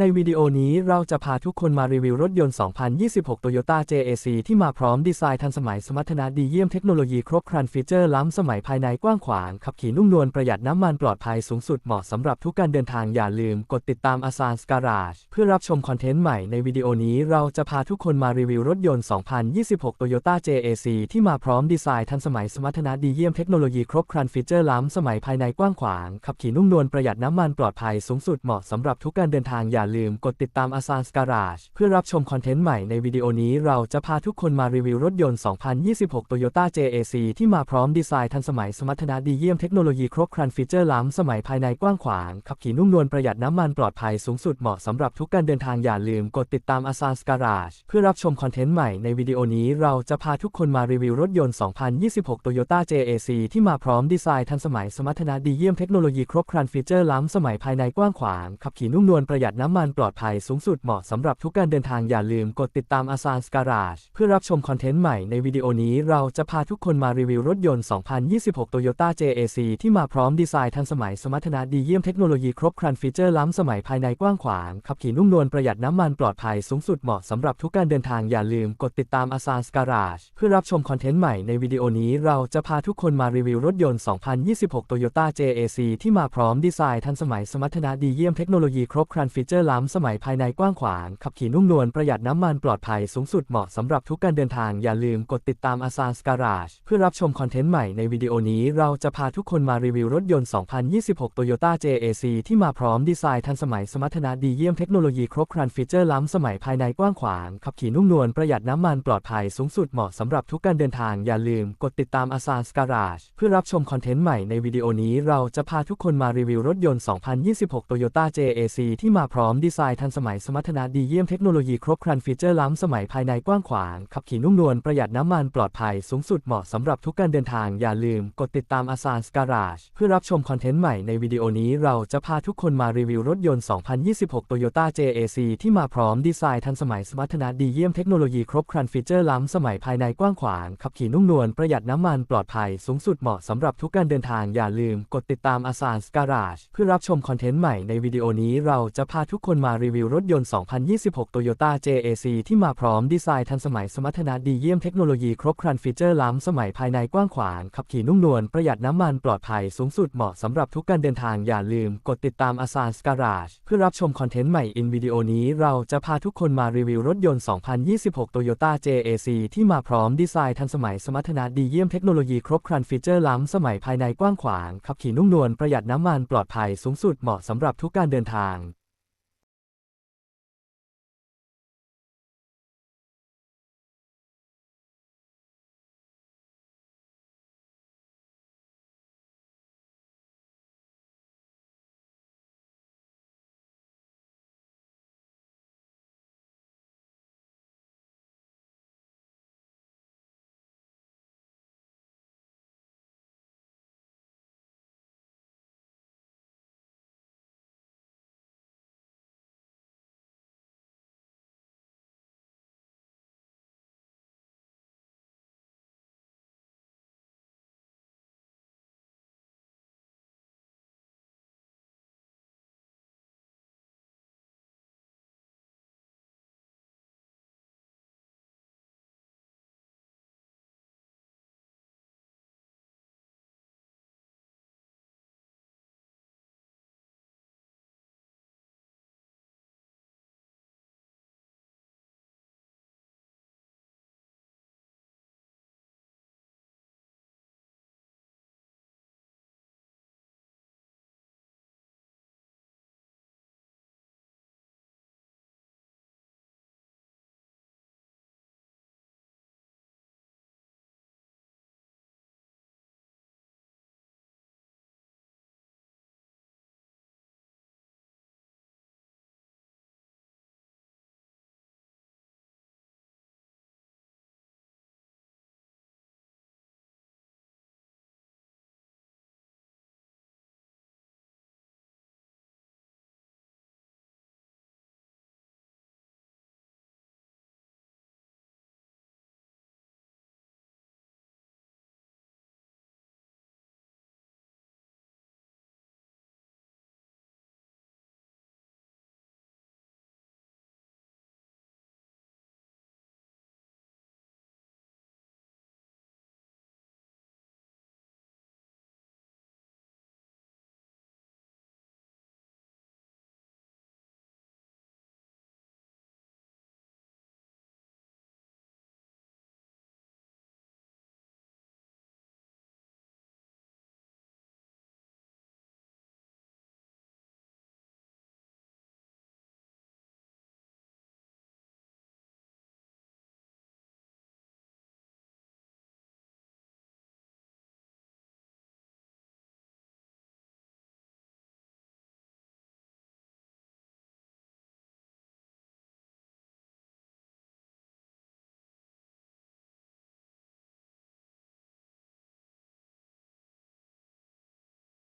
ในวิดีโอนี้เราจะพาทุกคนมารีวิวรถยนต์ 2026 Toyota JAC ที่มาพร้อมดีไซน์ทันสมัยสมรรถนะดีเยี่ยมเทคโนโลยีครบครันฟีเจอร์ล้ำสมัยภายในกว้างขวาง ขับขี่นุ่มนวลประหยัดน้ำมันปลอดภัยสูงสุดเหมาะสำหรับทุกการเดินทางอย่าลืมกดติดตามอาซานสการาจเพื่อรับชมคอนเทนต์ใหม่ในวิดีโอนี้เราจะพาทุกคนมารีวิวรถยนต์ 2026 Toyota JAC ที่มาพร้อมดีไซน์ทันสมัยสมรรถนะดีเยี่ยมเทคโนโลยีครบครันฟีเจอร์ล้ำสมัยภายในกว้างขวางขับขี่นุ่มนวลประหยัดน้ำมันปลอดภัยสูงสุดเหมาะสำหรับทุกการเดินทางอย่าาลืมกดติดตามอาซานสการาจเพื่อรับชมคอนเทนต์ใหม่ในวิดีโอนี้เราจะพาทุกคนมารีวิวรถยนต์ 2026 Toyota JAC ที่มาพร้อมดีไซน์ทันสมัยสมรรถนะดีเยี่ยมเทคโนโลยีครบครันฟีเจอร์ล้ำสมัยภายในกว้างขวาง ขับขี่นุ่มนวลประหยัดน้ำมันปลอดภัยสูงสุดเหมาะสำหรับทุกการเดินทางอย่าลืมกดติดตามอาซานสการาจเพื่อรับชมคอนเทนต์ใหม่ในวิดีโอนี้เราจะพาทุกคนมารีวิวรถยนต์ 2026 Toyota JAC ที่มาพร้อมดีไซน์ทันสมัยสมรรถนะดีเยี่ยมเทคโนโลยีครบครันฟีเจอร์ล้ำสมัยภายในกว้างขวางขับขี่นุ่มนวลประหยัดน้ำำมันปลอดภัยสูงสุดเหมาะสำหรับทุกการเดินทางอย่าลืมกดติดตามอาซานสการาจเพื่อรับชมคอนเทนต์ใหม่ในวิดีโอนี้เราจะพาทุกคนมารีวิวรถยนต์ 2026 Toyota JAC ที่มาพร้อมดีไซน์ทันสมัยสมรรถนะดีเยี่ยมเทคโนโลยีครบครันฟีเจอร์ล้ำสมัยภายในกว้างขวาง ขับขี่นุ่มนวลประหยัดน้ำมันปลอดภัยสูงสุดเหมาะสำหรับทุกการเดินทางอย่าลืมกดติดตามอาซานสการาจเพื่อรับชมคอนเทนต์ใหม่ในวิดีโอนี้เราจะพาทุกคนมารีวิวรถยนต์ 2026 Toyota JAC ที่มาพร้อมดีไซน์ทันสมัยสมรรถนะดีเยี่ยมเทคโนโลยีครบครันฟีเจอร์ล้ำสมัยภายในกว้างขวาง ขับขี่นุ่มนวลประหยัดน้ำมันปลอดภัยสูงสุดเหมาะสำหรับทุกการเดินทางอย่าลืมกดติดตามอาซานสการาจเพื่อรับชมคอนเทนต์ใหม่ในวิดีโอนี้เราจะพาทุกคนมารีวิวรถยนต์ 2026 Toyota JAC ที่มาพร้อมดีไซน์ทันสมัยสมรรถนะดีเยี่ยมเทคโนโลยีครบครันฟีเจอร์ล้ำสมัยภายในกว้างขวาง ขับขี่นุ่มนวลประหยัดน้ำมันปลอดภัยสูงสุดเหมาะสำหรับทุกการเดินทางอย่าลืมกดติดตามอาซานสการาจเพื่อรับชมคอนเทนต์ใหม่ในวิดีโอนี้เราจะพาทุกคนมารีวิวรถยนต์ 2026 Toyota JAC ที่มาพร้อมดีไซน์ทันสมัยสมรรถนะดีเยี่ยมเทคโนโลยีครบครันฟีเจอร์ล้ำสมัยภายในกว้างขวาง ขับขี่นุ่มนวลประหยัดน้ำมันปลอดภัยสูงสุดเหมาะสำหรับทุกการเดินทางอย่าลืมกดติดตามอาซานสการาจเพื่อรับชมคอนเทนต์ใหม่ในวิดีโอนี้เราจะพาทุกคนมารีวิวรถยนต์ 2026 Toyota JAC ที่มาพร้อมดีไซน์ทันสมัยสมรรถนะดีเยี่ยมเทคโนโลยีครบครันฟีเจอร์ล้ำสมัยภายในกว้างขวาง ขับขี่นุ่มนวลประหยัดน้ำมันปลอดภัยสูงสุดเหมาะสำหรับทุกการเดินทางอย่าลืมกดติดตามอาซานสการาจเพื่อรับชมคอนเทนต์ใหม่ในวิดีโอนี้เราจะพาทุกคนมารีวิวรถยนต์ 2026 Toyota JAC ที่มาพร้อมดีไซน์ทันสมัยสมรรถนะดีเยี่ยมเทคโนโลยีครบครันฟีเจอร์ล้ำสมัยภายในกว้างขวาง ขับขี่นุ่มนวลประหยัดน้ำมันปลอดภัยสูงสุดเหมาะสำหรับทุกการเดินทางอย่าลืมกดติดตามอาซานสการาจเพื่อรับชมคอนเทนต์ใหม่อินวิดีโอนี้เราจะพาทุกคนมารีวิวรถยนต์ 2026 Toyota JAC ที่มาพร้อมดีไซน์ทันสมัยสมรรถนะดีเยี่ยมเทคโนโลยีครบครันฟีเจอร์ล้ำสมัยภายในกว้างขวางขับขี่นุ่มนวลประหยัดน้ำมันปลอดภัยสูงสุดเหมาะสำหรับทุกการเดินทาง